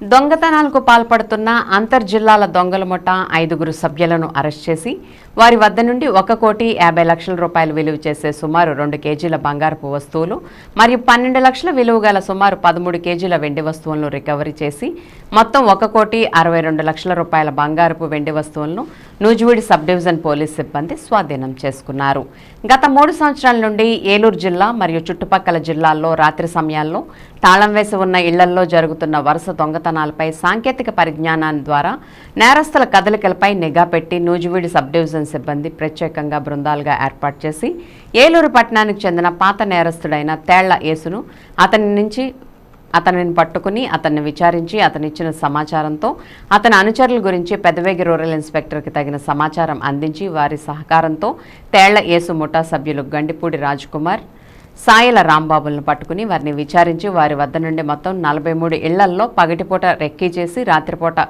దొంగతనాలకు పాల్పడుతున్న అంతర్జిల్లాల దొంగల ముఠ ఐదుగురు సభ్యులను అరెస్ట్ చేసి వారి వద్ద నుండి ఒక కోటి యాభై లక్షల రూపాయలు విలువ చేసే సుమారు రెండు కేజీల బంగారపు వస్తువులు మరియు పన్నెండు లక్షల విలువ గల సుమారు పదమూడు కేజీల వెండి వస్తువులను రికవరీ చేసి మొత్తం ఒక కోటి అరవై రెండు లక్షల రూపాయల బంగారపు వెండి వస్తువులను నూజివీడి సబ్ డివిజన్ పోలీస్ సిబ్బంది స్వాధీనం చేసుకున్నారు. గత మూడు సంవత్సరాల నుండి ఏలూరు జిల్లా మరియు చుట్టుపక్కల జిల్లాల్లో రాత్రి సమయాల్లో తాళం వేసి ఉన్న ఇళ్ళల్లో జరుగుతున్న వరుస దొంగతనాలపై సాంకేతిక పరిజ్ఞానాన్ని ద్వారా నేరస్తుల కదలికలపై నిఘా పెట్టి నూజివీడి సబ్ డివిజన్ సిబ్బంది ప్రత్యేకంగా బృందాలుగా ఏర్పాటు చేసి ఏలూరు పట్టణానికి చెందిన పాత నేరస్తుడైన తేళ్ళ యేసును అతని నుంచి అతనిని పట్టుకుని అతన్ని విచారించి అతనిచ్చిన సమాచారంతో అతని అనుచరుల గురించి పెదవేగి రూరల్ ఇన్స్పెక్టర్కి తగిన సమాచారం అందించి వారి సహకారంతో తేళ్ళ ఏసు ముఠా సభ్యులు గండిపూడి రాజ్కుమార్ సాయల రాంబాబులను పట్టుకుని వారిని విచారించి వారి వద్ద నుండి మొత్తం నలభై మూడు ఇళ్ళల్లో పగటిపూట రెక్కీ చేసి రాత్రిపూట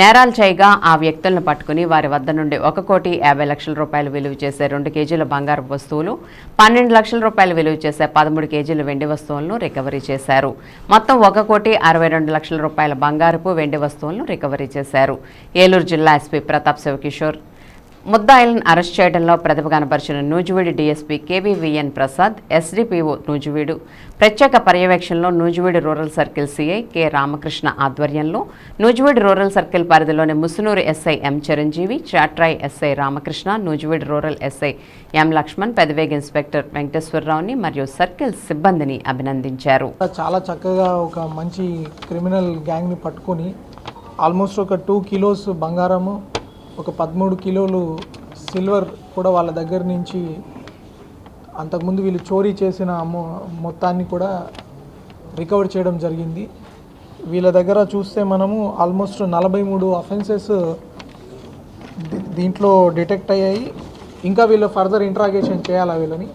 నేరాలు చేయగా ఆ వ్యక్తులను పట్టుకుని వారి వద్ద నుండి ఒక కోటి యాభై లక్షల రూపాయలు విలువ చేసే రెండు కేజీల బంగారు వస్తువులు పన్నెండు లక్షల రూపాయలు విలువ చేసే పదమూడు కేజీల వెండి వస్తువులను రికవరీ చేశారు. మొత్తం ఒక కోటి అరవై రెండు లక్షల రూపాయల బంగారపు వెండి వస్తువులను రికవరీ చేశారు. ఏలూరు జిల్లా ఎస్పీ ప్రతాప్ శివకిషోర్ ముద్దాయిలను అరెస్ట్ చేయడంలో ప్రతిభ కనపరిచిన Nuzvid DSP KVVN Prasad SDPO Nuzvid. ప్రత్యేక పర్యవేక్షణలో Nuzvid rural circle CI K Ramakrishna ఆధ్వర్యంలో నూజివీడు రూరల్ సర్కిల్ పరిధిలోని Musunuru SI M Chiranjeevi Chatrai SI Ramakrishna Nuzvid rural SI M Lakshman Pedaveg inspector వెంకటేశ్వరరావుని మరియు సర్కిల్ సిబ్బందిని అభినందించారు. చాలా చక్కగా ఒక మంచి క్రిమినల్ గ్యాంగ్ని పట్టుకొని ఆల్మోస్ట్ ఒక టూ కిలోస్ బంగారము ఒక పదమూడు కిలోలు సిల్వర్ కూడా వాళ్ళ దగ్గర నుంచి అంతకుముందు వీళ్ళు చోరీ చేసిన మొ మొత్తాన్ని కూడా రికవర్ చేయడం జరిగింది. వీళ్ళ దగ్గర చూస్తే మనము ఆల్మోస్ట్ నలభై మూడు అఫెన్సెస్ దీంట్లో డిటెక్ట్ అయ్యాయి. ఇంకా వీళ్ళు ఫర్దర్ ఇంట్రాగేషన్ చేయాలా వీళ్ళని?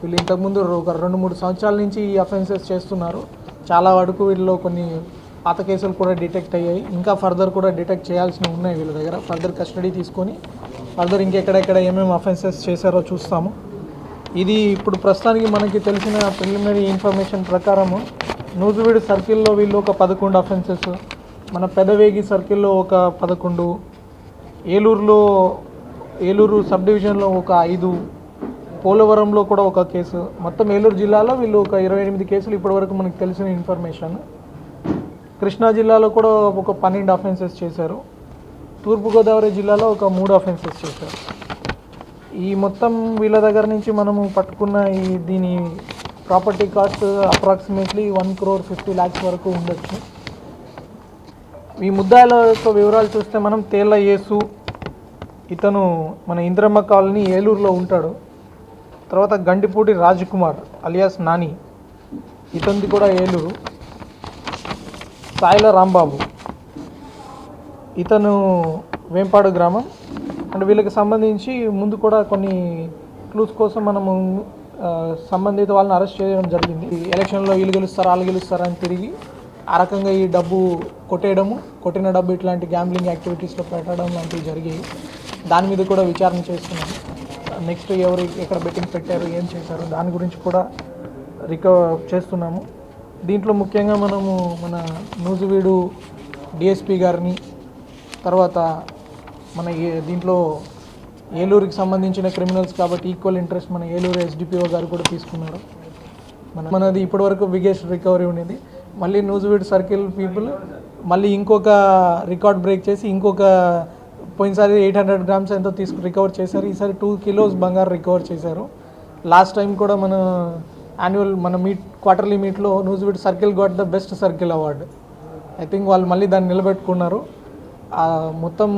వీళ్ళు ఇంతకుముందు ఒక రెండు మూడు సంవత్సరాల నుంచి ఈ అఫెన్సెస్ చేస్తున్నారు. చాలా వరకు వీళ్ళలో కొన్ని పాత కేసులు కూడా డిటెక్ట్ అయ్యాయి. ఇంకా ఫర్దర్ కూడా డిటెక్ట్ చేయాల్సినవి ఉన్నాయి వీళ్ళ దగ్గర. ఫర్దర్ కస్టడీ తీసుకొని ఫర్దర్ ఇంకెక్కడెక్కడ ఏమేమి అఫెన్సెస్ చేశారో చూస్తాము. ఇది ఇప్పుడు ప్రస్తుతానికి మనకి తెలిసిన ప్రిలిమినరీ ఇన్ఫర్మేషన్ ప్రకారము నూజువీడు సర్కిల్లో వీళ్ళు ఒక పదకొండు అఫెన్సెస్ మన పెదవేగి సర్కిల్లో ఒక పదకొండు ఏలూరులో ఏలూరు సబ్ డివిజన్లో ఒక ఐదు పోలవరంలో కూడా ఒక కేసు. మొత్తం ఏలూరు జిల్లాలో వీళ్ళు ఒక ఇరవై ఎనిమిది కేసులు ఇప్పటివరకు మనకు తెలిసిన ఇన్ఫర్మేషన్. కృష్ణా జిల్లాలో కూడా ఒక పన్నెండు అఫెన్సెస్ చేశారు. తూర్పుగోదావరి జిల్లాలో ఒక మూడు అఫెన్సెస్ చేశారు. ఈ మొత్తం వీళ్ళ దగ్గర నుంచి మనము పట్టుకున్న ఈ దీని property cost approximately one crore fifty lakhs వరకు ఉండొచ్చు. ఈ ముద్దాయిల యొక్క వివరాలు చూస్తే మనం తేళ్ళ యేసు ఇతను మన ఇంద్రమ్మ కాలనీ ఏలూరులో ఉంటాడు. తర్వాత గండిపూడి రాజ్కుమార్ అలియాస్ నాని ఇతనిది కూడా ఏలూరు. సాయిల రాంబాబు. ఇతను వేంపాడు గ్రామం. అండ్ వీళ్ళకి సంబంధించి ముందు కూడా కొన్ని క్లూస్ కోసం మనము సంబంధిత వాళ్ళని అరెస్ట్ చేయడం జరిగింది. ఎలక్షన్లో వీళ్ళు గెలుస్తారు వాళ్ళు గెలుస్తారు అని తిరిగి ఆ రకంగా ఈ డబ్బు కొట్టేయడము కొట్టిన డబ్బు ఇట్లాంటి గ్యాంబ్లింగ్ యాక్టివిటీస్లో పెట్టడం లాంటివి జరిగాయి. దాని మీద కూడా విచారణ చేస్తున్నాం. నెక్స్ట్ ఎవరు ఎక్కడ బెట్టింగ్ పెట్టారు ఏం చేశారు దాని గురించి కూడా రికవర్ చేస్తున్నాము. దీంట్లో ముఖ్యంగా మనము మన నూజివీడు డిఎస్పి గారిని తర్వాత మన ఏ- దీంట్లో ఏలూరుకి సంబంధించిన క్రిమినల్స్ కాబట్టి ఈక్వల్ ఇంట్రెస్ట్ మన ఏలూరు ఎస్డిపిఓ గారు కూడా తీసుకున్నారు. మన మనది ఇప్పటివరకు బిగ్గెస్ట్ రికవరీ ఉండేది. మళ్ళీ నూజువీడు సర్కిల్ పీపుల్ మళ్ళీ ఇంకొక రికార్డ్ బ్రేక్ చేసి ఇంకొక పోయినసారి ఎయిట్ హండ్రెడ్ గ్రామ్స్ ఎంతో తీసుకు రికవర్ చేశారు. ఈసారి టూ కిలోస్ బంగారు రికవర్ చేశారు. లాస్ట్ టైం కూడా మన యాన్యువల్ మన మీట్ క్వార్టర్లీ మీట్లో Nuzvid circle got the best circle award I think వాళ్ళు మళ్ళీ దాన్ని నిలబెట్టుకున్నారు. మొత్తం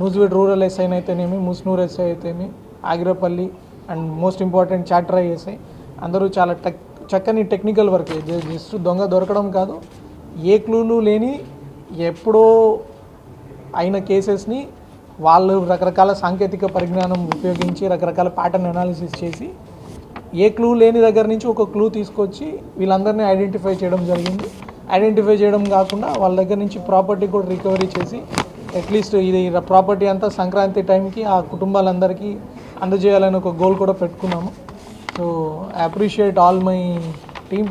నూజివీడ్ రూరల్ ఎస్ఐన్ అయితేనేమి ముస్నూర్ ఎస్ఐ అయితేమి Agiripalli and most important Chatrai SI అందరూ చాలా టెక్ చక్కని టెక్నికల్ వర్క్ జస్ట్ దొంగ దొరకడం కాదు. ఏ క్లూలు లేని ఎప్పుడో అయిన కేసెస్ని వాళ్ళు రకరకాల సాంకేతిక పరిజ్ఞానం ఉపయోగించి రకరకాల ప్యాటర్న్ అనాలిసిస్ చేసి ఏ క్లూ లేని దగ్గర నుంచి ఒక క్లూ తీసుకొచ్చి వీళ్ళందరినీ ఐడెంటిఫై చేయడం జరిగింది. ఐడెంటిఫై చేయడం కాకుండా వాళ్ళ దగ్గర నుంచి ప్రాపర్టీ కూడా రికవరీ చేసి అట్లీస్ట్ ఇది ప్రాపర్టీ అంతా సంక్రాంతి టైంకి ఆ కుటుంబాలందరికీ అందజేయాలని ఒక గోల్ కూడా పెట్టుకున్నాము. So I appreciate all my team